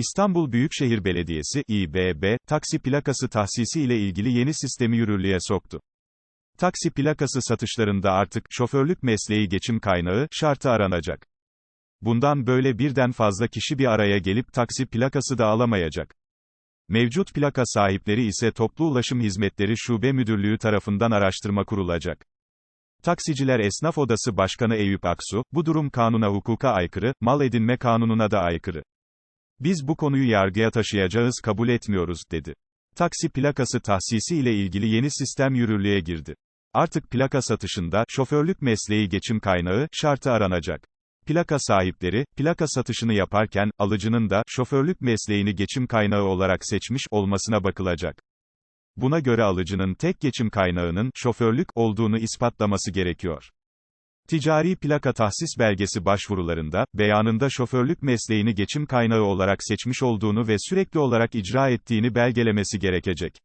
İstanbul Büyükşehir Belediyesi, İBB, taksi plakası tahsisi ile ilgili yeni sistemi yürürlüğe soktu. Taksi plakası satışlarında artık, şoförlük mesleği geçim kaynağı, şartı aranacak. Bundan böyle birden fazla kişi bir araya gelip taksi plakası da alamayacak. Mevcut plaka sahipleri ise Toplu Ulaşım Hizmetleri Şube Müdürlüğü tarafından araştırma kurulacak. Taksiciler Esnaf Odası Başkanı Eyüp Aksu, bu durum kanuna hukuka aykırı, mal edinme kanununa da aykırı. Biz bu konuyu yargıya taşıyacağız kabul etmiyoruz, dedi. Taksi plakası tahsisi ile ilgili yeni sistem yürürlüğe girdi. Artık plaka satışında, şoförlük mesleği geçim kaynağı, şartı aranacak. Plaka sahipleri, plaka satışını yaparken, alıcının da, şoförlük mesleğini geçim kaynağı olarak seçmiş olmasına bakılacak. Buna göre alıcının tek geçim kaynağının, şoförlük, olduğunu ispatlaması gerekiyor. Ticari plaka tahsis belgesi başvurularında, beyanında şoförlük mesleğini geçim kaynağı olarak seçmiş olduğunu ve sürekli olarak icra ettiğini belgelemesi gerekecek.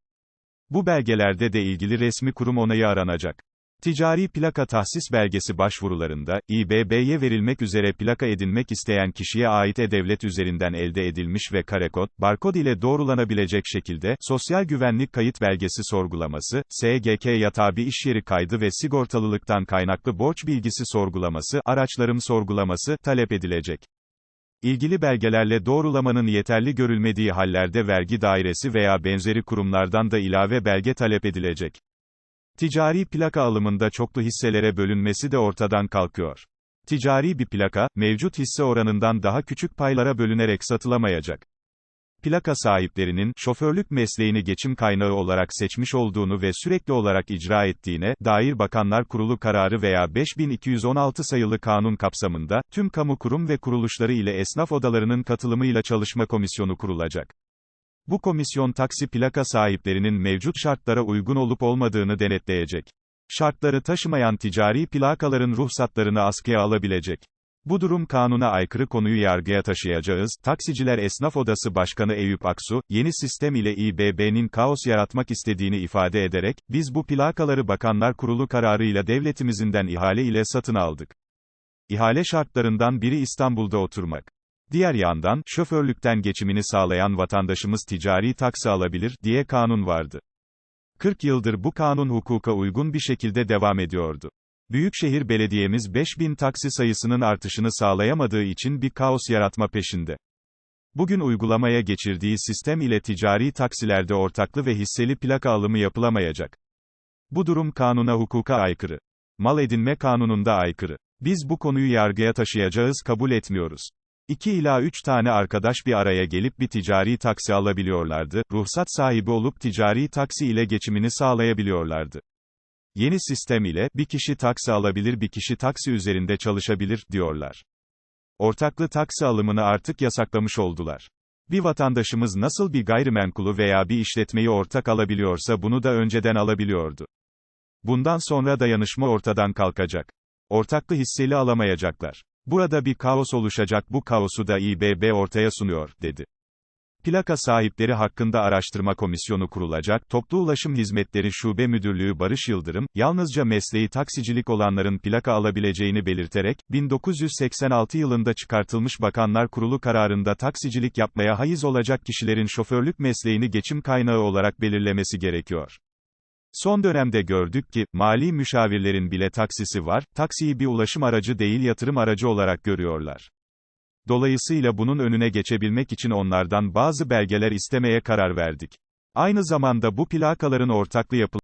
Bu belgelerde de ilgili resmi kurum onayı aranacak. Ticari plaka tahsis belgesi başvurularında, İBB'ye verilmek üzere plaka edinmek isteyen kişiye ait e-devlet üzerinden elde edilmiş ve karekod, barkod ile doğrulanabilecek şekilde, sosyal güvenlik kayıt belgesi sorgulaması, SGK tabi iş yeri kaydı ve sigortalılıktan kaynaklı borç bilgisi sorgulaması, araçlarım sorgulaması, talep edilecek. İlgili belgelerle doğrulamanın yeterli görülmediği hallerde vergi dairesi veya benzeri kurumlardan da ilave belge talep edilecek. Ticari plaka alımında çoklu hisselere bölünmesi de ortadan kalkıyor. Ticari bir plaka, mevcut hisse oranından daha küçük paylara bölünerek satılamayacak. Plaka sahiplerinin, şoförlük mesleğini geçim kaynağı olarak seçmiş olduğunu ve sürekli olarak icra ettiğine, dair Bakanlar Kurulu kararı veya 5216 sayılı kanun kapsamında, tüm kamu kurum ve kuruluşları ile esnaf odalarının katılımıyla çalışma komisyonu kurulacak. Bu komisyon taksi plaka sahiplerinin mevcut şartlara uygun olup olmadığını denetleyecek. Şartları taşımayan ticari plakaların ruhsatlarını askıya alabilecek. Bu durum kanuna aykırı konuyu yargıya taşıyacağız. Taksiciler Esnaf Odası Başkanı Eyüp Aksu, yeni sistem ile İBB'nin kaos yaratmak istediğini ifade ederek, biz bu plakaları Bakanlar Kurulu kararıyla devletimizinden ihale ile satın aldık. İhale şartlarından biri İstanbul'da oturmak. Diğer yandan, şoförlükten geçimini sağlayan vatandaşımız ticari taksi alabilir, diye kanun vardı. 40 yıldır bu kanun hukuka uygun bir şekilde devam ediyordu. Büyükşehir Belediyemiz 5000 taksi sayısının artışını sağlayamadığı için bir kaos yaratma peşinde. Bugün uygulamaya geçirdiği sistem ile ticari taksilerde ortaklı ve hisseli plaka alımı yapılamayacak. Bu durum kanuna hukuka aykırı. Mal edinme kanununda aykırı. Biz bu konuyu yargıya taşıyacağız kabul etmiyoruz. 2 ila 3 tane arkadaş bir araya gelip bir ticari taksi alabiliyorlardı, ruhsat sahibi olup ticari taksi ile geçimini sağlayabiliyorlardı. Yeni sistem ile, bir kişi taksi alabilir bir kişi taksi üzerinde çalışabilir, diyorlar. Ortaklı taksi alımını artık yasaklamış oldular. Bir vatandaşımız nasıl bir gayrimenkulu veya bir işletmeyi ortak alabiliyorsa bunu da önceden alabiliyordu. Bundan sonra dayanışma ortadan kalkacak. Ortaklı hisseli alamayacaklar. Burada bir kaos oluşacak bu kaosu da İBB ortaya sunuyor, dedi. Plaka sahipleri hakkında araştırma komisyonu kurulacak, Toplu Ulaşım Hizmetleri Şube Müdürlüğü Barış Yıldırım, yalnızca mesleği taksicilik olanların plaka alabileceğini belirterek, 1986 yılında çıkartılmış Bakanlar Kurulu kararında taksicilik yapmaya hayız olacak kişilerin şoförlük mesleğini geçim kaynağı olarak belirlemesi gerekiyor. Son dönemde gördük ki, mali müşavirlerin bile taksisi var, taksiyi bir ulaşım aracı değil yatırım aracı olarak görüyorlar. Dolayısıyla bunun önüne geçebilmek için onlardan bazı belgeler istemeye karar verdik. Aynı zamanda bu plakaların ortaklı yapı